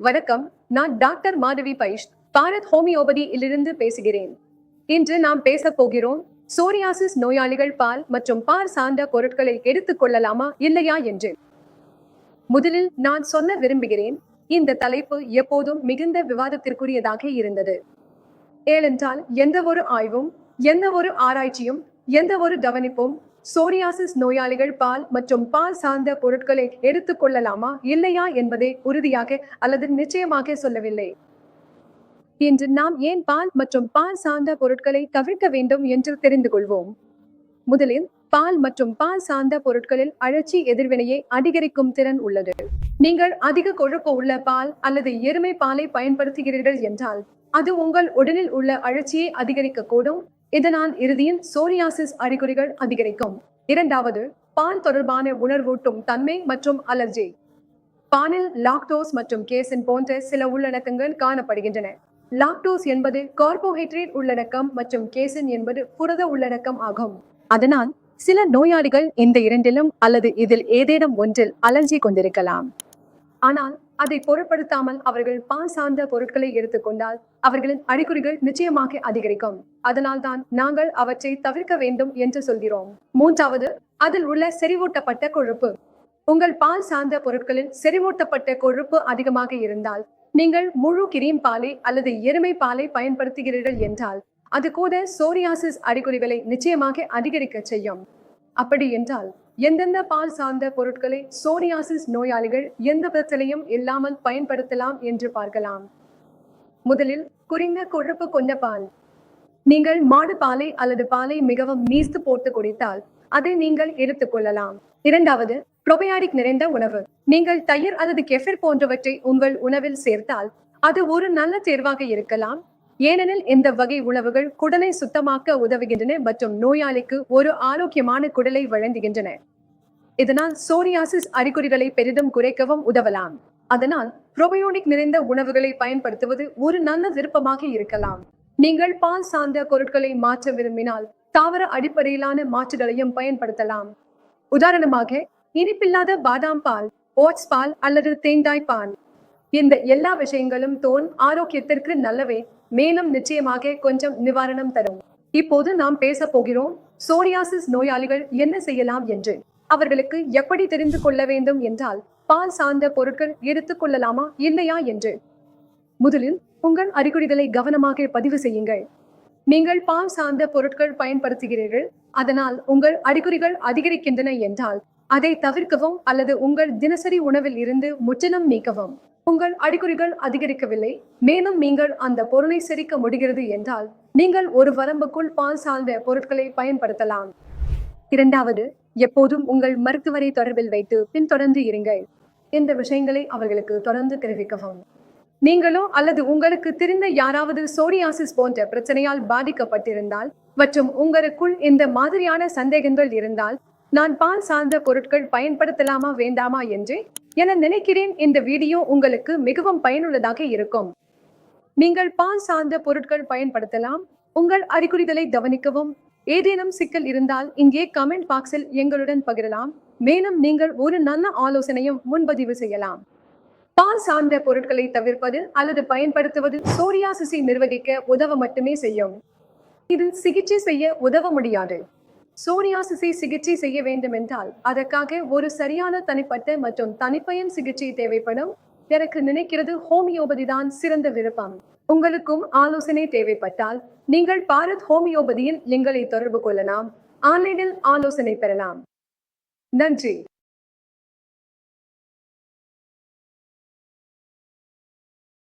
வணக்கம். நான் டாக்டர் மாதவி பைஷ் பாரத் ஹோமியோபதியிலிருந்து பேசுகிறேன். இன்று நாம் பேசப் போகிறோம் சோரியாசிஸ் நோயாளிகள் பால் மற்றும் பால் சார்ந்த பொருட்களை எடுத்துக் கொள்ளலாமா இல்லையா என்று. முதலில் நான் சொல்ல விரும்புகிறேன் இந்த தலைப்பு எப்போதும் மிகுந்த விவாதத்திற்குரியதாக இருந்தது. ஏனென்றால் எந்த ஒரு ஆய்வும் எந்த ஒரு ஆராய்ச்சியும் எந்த ஒரு கவனிப்பும் சோரியாசிஸ் நோயாளிகள் பால் மற்றும் பால் சார்ந்த பொருட்களை எடுத்துக் கொள்ளலாமா இல்லையா என்பதை உறுதியாக அல்லது நிச்சயமாக சொல்லவில்லை. இன்று நாம் ஏன் பால் மற்றும் பால் சார்ந்த பொருட்களை தவிர்க்க வேண்டும் என்று தெரிந்து கொள்வோம். முதலில் பால் மற்றும் பால் சார்ந்த பொருட்களில் அழற்சி எதிர்வினையை அதிகரிக்கும் திறன் உள்ளது. நீங்கள் அதிக கொழுப்பு உள்ள பால் அல்லது எருமை பாலை பயன்படுத்துகிறீர்கள் என்றால் அது உங்கள் உடலில் உள்ள அழற்சியை அதிகரிக்கக்கூடும். இதனால் இறுதியில் சோரியாசிஸ் அறிகுறிகள் அதிகரிக்கும். இரண்டாவது பால் தொடர்பான உணர்வூட்டும் தன்மை மற்றும் அலர்ஜி பானில் லாக்டோஸ் மற்றும் கேசின் போன்ற சில உள்ளடக்கங்கள் காணப்படுகின்றன. லாக்டோஸ் என்பது கார்போஹைட்ரேட் உள்ளடக்கம் மற்றும் கேசின் என்பது புரத உள்ளடக்கம் ஆகும். அதனால் சில நோயாளிகள் இந்த இரண்டிலும் அல்லது இதில் ஏதேனும் ஒன்றில் அலர்ஜி கொண்டிருக்கலாம். ஆனால் அதை பொருட்படுத்தாமல் அவர்கள் பால் சார்ந்த பொருட்களை எடுத்துக்கொண்டால் அவர்களின் அறிகுறிகள் நிச்சயமாக அதிகரிக்கும். அதனால்தான் நாங்கள் அவற்றை தவிர்க்க வேண்டும் என்று சொல்கிறோம். மூன்றாவது அதில் உள்ள செறிவூட்டப்பட்ட கொழுப்பு. உங்கள் பால் சார்ந்த பொருட்களில் செறிவூட்டப்பட்ட கொழுப்பு அதிகமாக இருந்தால் நீங்கள் முழு கிரீம் பாலை அல்லது எருமை பாலை பயன்படுத்துகிறீர்கள் என்றால் அது கூட சோரியாசிஸ் அறிகுறிகளை நிச்சயமாக அதிகரிக்க செய்யும். அப்படி என்றால் எந்தெந்த பால் சார்ந்த பொருட்களை சோரியாசிஸ் நோயாளிகள் எந்த பிரச்சனையும் இல்லாமல் பயன்படுத்தலாம் என்று பார்க்கலாம். முதலில் குறைந்த கொழுப்பு கொண்ட பால். நீங்கள் மாடு பாலை அல்லது பாலை மிகவும் நீஸ்து போட்டு குடித்தால் அதை நீங்கள் எடுத்துக்கொள்ளலாம் இரண்டாவது ப்ரோபயாடிக் நிறைந்த உணவு. நீங்கள் தயிர் அல்லது கெஃபிர் போன்றவற்றை உங்கள் உணவில் சேர்த்தால் அது ஒரு நல்ல தேர்வாக இருக்கலாம். ஏனெனில் இந்த வகை உணவுகள் குடலை சுத்தமாக்க உதவுகின்றன மற்றும் நோயாளிக்கு ஒரு ஆரோக்கியமான குடலை வழங்குகின்றன. இதனால் சோரியாசிஸ் அறிகுறிகளை பெரிதும் குறைக்கவும் உதவலாம். அதனால் புரோபயோனிக் நிறைந்த உணவுகளை பயன்படுத்துவது ஒரு நல்ல விருப்பமாக இருக்கலாம். நீங்கள் பால் சார்ந்த பொருட்களை மாற்ற விரும்பினால் தாவர அடிப்படையிலான மாற்றுகளையும் பயன்படுத்தலாம். உதாரணமாக இனிப்பில்லாத பாதாம் பால் ஓட்ஸ் பால் அல்லது தேங்காய் பால். இந்த எல்லா விஷயங்களும் தோல் ஆரோக்கியத்திற்கு நல்லவே மேலும் நிச்சயமாக கொஞ்சம் நிவாரணம் தரும். இப்போது நாம் பேச போகிறோம் சோரியாசிஸ் நோயாளிகள் என்ன செய்யலாம் என்று. அவர்களுக்கு எப்படி தெரிந்து கொள்ள வேண்டும் என்றால் பால் சார்ந்த பொருட்கள் எடுத்துக் கொள்ளலாமா இல்லையா என்று. முதலில் உங்கள் அறிகுறிகளை கவனமாக பதிவு செய்யுங்கள். நீங்கள் பால் சார்ந்த பொருட்கள் பயன்படுத்துகிறீர்கள் அதனால் உங்கள் அறிகுறிகள் அதிகரிக்கின்றன என்றால் அதை தவிர்க்கவும் அல்லது உங்கள் தினசரி உணவில் இருந்து முற்றிலும் நீக்கவும். உங்கள் அறிகுறிகள் அதிகரிக்கவில்லை மேலும் நீங்கள் அந்த பொருளை செரிக்க முடிகிறது என்றால் நீங்கள் ஒரு வரம்புக்குள் பால் சார்ந்த பொருட்களை பயன்படுத்தலாம். இரண்டாவது எப்போதும் உங்கள் மருத்துவரை தொடர்பில் வைத்து பின்தொடர்ந்து இருங்கள். இந்த விஷயங்களை அவர்களுக்கு தொடர்ந்து தெரிவிக்கவும். நீங்களோ அல்லது உங்களுக்கு தெரிந்த யாராவது சோரியாசிஸ் போன்ற பிரச்சனையால் பாதிக்கப்பட்டிருந்தால் மற்றும் உங்களுக்குள் இந்த மாதிரியான சந்தேகங்கள் இருந்தால் நான் பால் சார்ந்த பொருட்கள் பயன்படுத்தலாமா வேண்டாமா என்று என நினைக்கிறேன். இந்த வீடியோ உங்களுக்கு மிகவும் பயனுள்ளதாக இருக்கும். நீங்கள் பால் சார்ந்த பொருட்கள் பயன்படுத்தலாம். உங்கள் அறிகுறிகளை கவனிக்கவும். ஏதேனும் சிக்கல் இருந்தால் இங்கே கமெண்ட் பாக்ஸில் எங்களுடன் பகிரலாம். மேலும் நீங்கள் ஒரு நல்ல ஆலோசனையும் முன்பதிவு செய்யலாம். பால் சார்ந்த பொருட்களை தவிர்ப்பது அல்லது பயன்படுத்துவது சோரியாசிஸை நிர்வகிக்க உதவ மட்டுமே செய்யும். இது சிகிச்சை செய்ய உதவ முடியாது. சோரியாசிஸை சிகிச்சை செய்ய வேண்டும் என்றால் அதற்காக ஒரு சரியான தனிப்பட்ட மற்றும் தனிப்பயன் சிகிச்சை தேவைப்படும். எனக்கு நினைக்கிறது ஹோமியோபதி தான் சிறந்த விருப்பம். உங்களுக்கும் ஆலோசனை தேவைப்பட்டால் நீங்கள் பாரத் ஹோமியோபதியில் எங்களை தொடர்பு கொள்ளலாம். ஆன்லைனில் ஆலோசனை பெறலாம். நன்றி.